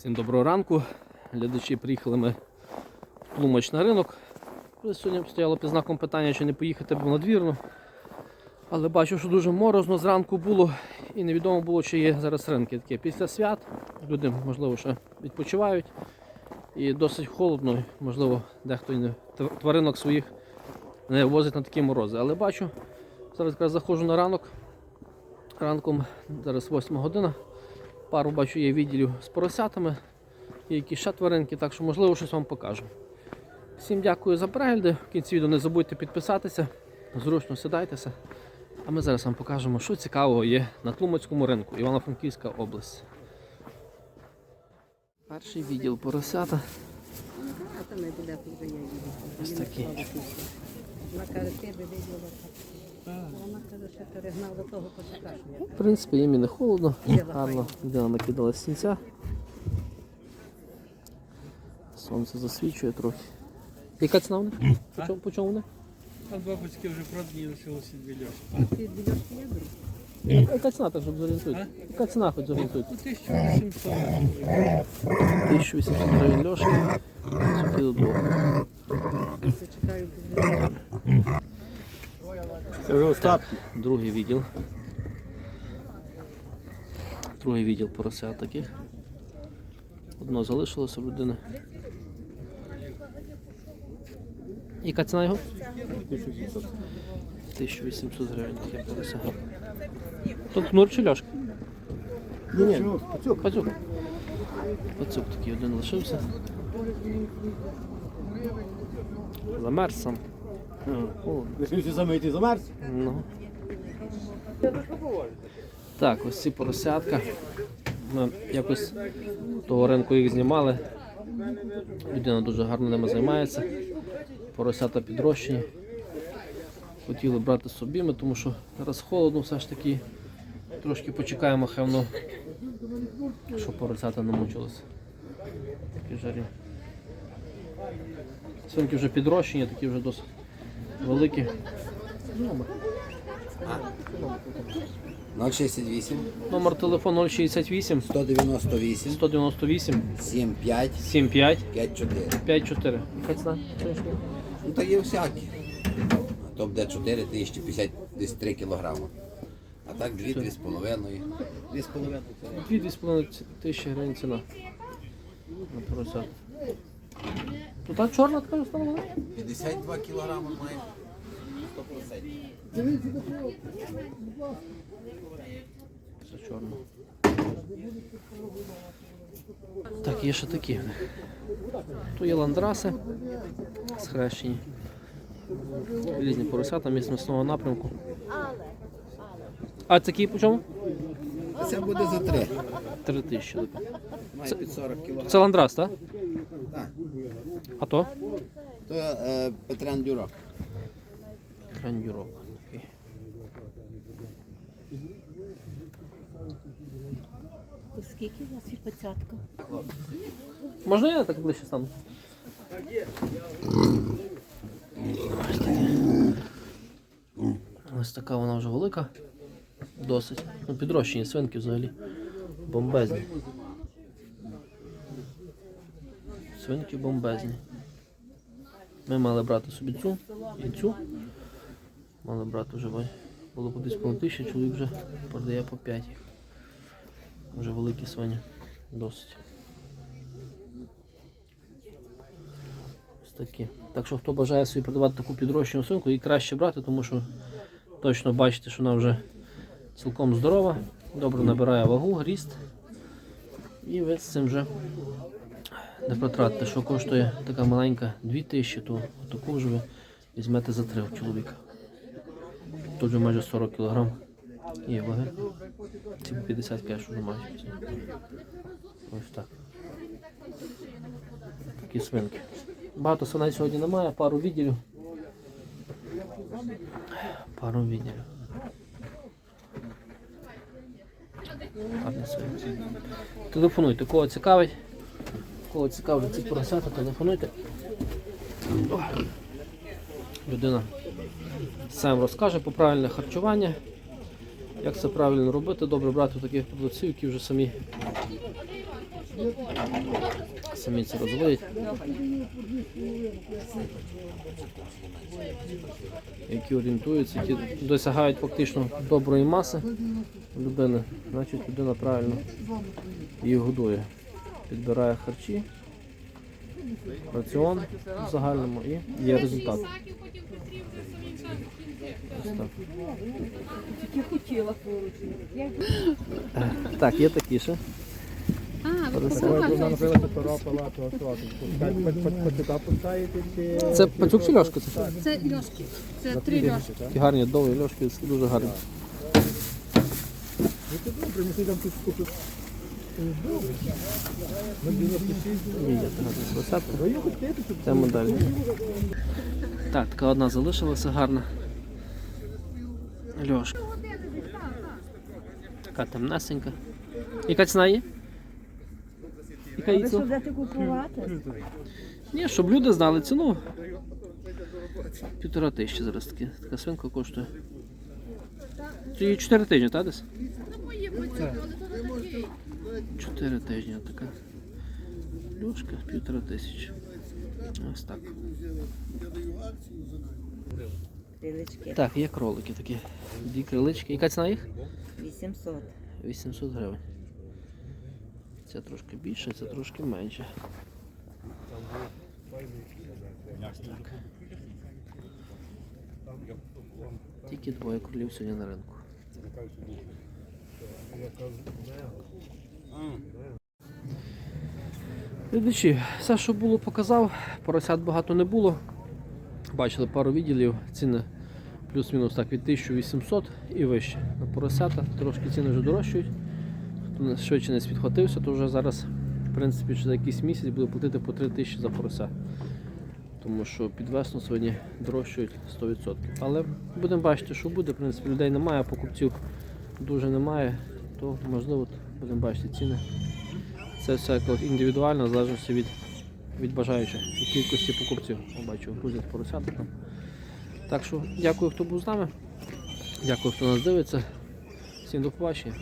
Всім доброго ранку. Глядачі приїхали ми в Тлумач на ринок. Сьогодні стояло під знаком питання, чи не поїхати б в надвірну. Але бачу, що дуже морозно зранку було і невідомо було, чи є зараз ринки такі. Після свят люди, можливо, ще відпочивають. І досить холодно, можливо, дехто не тваринок своїх не возить на такі морози. Але бачу, зараз заходжу на ранок. Ранком зараз 8 година. Пару бачу є відділів з поросятами, є якісь ще тваринки, так що можливо щось вам покажу. Всім дякую за перегляди. В кінці відео не забудьте підписатися, зручно сідайтеся. А ми зараз вам покажемо, що цікавого є на Тлумацькому ринку, Івано-Франківська область. Перший відділ поросята. Ось такі. Вона каже, що того почекаш. В принципі, їм і не холодно, гарно людина накидала стінця. Сонце засвічує трохи. Яка ціна вони? По чому, по чому вони? А два батьки вже продані лишилося дві льошки. Яка ціна, так, щоб зорієнтуйте? Яка ціна, хоч зорієнтуйте? По 1800 гривень. 1800 гривень льошки. Сюди до двох. Зачекаю. Це вже остатки. Другий відділ. Другий відділ поросят таких. Одно залишилося в людини. Яка ціна його? 1800 гривень таке порося. То кнур чи ляшка? Ні, ні, пацюк. Пацюк. Пацюк такий один лишився. Замерз сам. Холодно. Саме йти замерз. Ну. Так, ось ці поросятка. Ми якось того ринку їх знімали. Людина дуже гарно ними займається. Поросята підрощені. Хотіли брати собі, ми, тому що зараз холодно все ж таки. Трошки почекаємо, хай воно, щоб поросята не мучилися. Такі жарі. Свинки вже підрощені, такі вже досить великі. 068 Номер телефону 068 198 198 75 75 54. 54. Яка? Ну то є всякі. А то буде 4 тисячі 50 десь 3 кілограми. А так 2 2 з половиною. 2 з половиною. це 2-2,5 тисячі гривень ціна. На поросят. Тут та чорна така стала? 52 кілограми має. 100%. Все чорно. Так, є ще такі. Тут є ландраси схрещені. Різні поросята міцного напрямку. А такі по чому? Це буде за 3. 3 тисячі. Має під 40 кілограм. Це ландрас? Так. А то? То е, Петрен Дюрок. Крандюрок. такий. Скільки у вас і пацятка? Можна я так ближче стану? Ось така вона вже велика. Досить. Ну, підрощені свинки взагалі. Бомбезні. Свинки бомбезні. Ми мали брати собі цю і цю. Мали брати вже. Було по 2,5 тисячі, чоловік вже продає по 5. Вже великі свині. Досить. Ось такі. Так що хто бажає собі продавати таку підрощену свинку, її краще брати, тому що точно бачите, що вона вже цілком здорова, добре набирає вагу, ріст. І ви з цим вже не протратите, що коштує така маленька 2000, то таку вже ви візьмете за 3 чоловіка. Тут вже майже 40 кг є ваги. Ці 50 кеш вже мають. Ось так. Такі свинки. Багато свиней сьогодні немає, пару відділів. Пару відділів. Телефонуйте, кого цікавить. Кого цікавлять ці поросята, телефонуйте. Людина сам розкаже про правильне харчування. Як це правильно робити, добре брати таких продавців, які вже самі Самі це розводять. Які орієнтуються, які досягають фактично доброї маси людини, значить людина правильно її годує. Підбирає харчі, раціон в загальному і є результат. Так. Так, є такі ще. Це пацюк чи льошка? Це Це льошки. Це три льошки. такі гарні довгі льошки, дуже гарні. Є така десятка. Це модель. Так, така одна залишилася гарна. Льошка. Така темнесенька. Яка ціна є? Яка її ціна? Купувати? Ні, щоб люди знали ціну. Півтора тисячі зараз такі. Така свинка коштує. Це їй 4 тижні, так десь? Чотири тижні така. Люшка, півтора тисячі. Ось так. Крилички Так, є кролики такі. Дві крилички. Яка ціна їх? 800. 800 гривень. Це трошки більше, це трошки менше. Так. Тільки двоє кролів сьогодні на ринку. Глядачі, все, що було, показав. Поросят багато не було. Бачили пару відділів, ціни плюс-мінус так від 1800 і вище. На поросята трошки ціни вже дорожчають. Хто швидше не підхватився, то вже зараз, в принципі, за якийсь місяць буде платити по 3 тисячі за порося. Тому що під весну сьогодні дорожчають 100%. Але будемо бачити, що буде. В принципі, людей немає, покупців дуже немає, то можливо будемо бачити ціни. Це все індивідуально, в залежності від, від бажаючих і кількості покупців. Бачу, грузять поросята там. Так що дякую, хто був з нами. Дякую, хто нас дивиться. Всім до побачення.